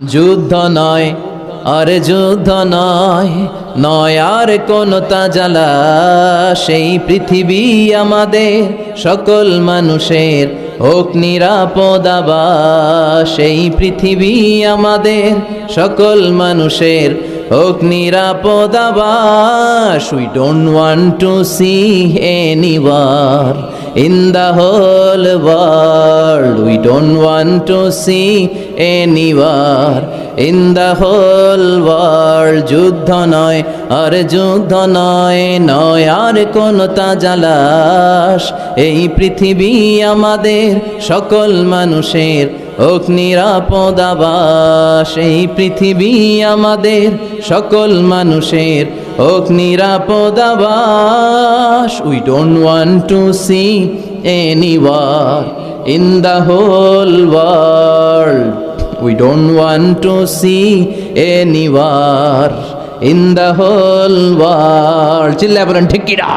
যুদ্ধ নয়, আর যুদ্ধ নয় নয় আর কোন তাজালা। সেই পৃথিবী আমাদের সকল মানুষের হোক নিরাপদ সেই পৃথিবী আমাদের সকল মানুষের হোক নিরাপদ we don't want to see anywhere in the whole world we don't want to see anywhere in the whole world যুদ্ধ নয়, আর যুদ্ধ নয় নয় আর কোন তাজালাস এই পৃথিবী আমাদের সকল মানুষের হোক নিরাপদ আবাস, এই পৃথিবী আমাদের সকল মানুষের হোক নিরাপদ আবাস we don't want to see anywhere in the whole world We don't want to see anywhere in the whole world. চিল্লা বলেন, ঠিক কিনা?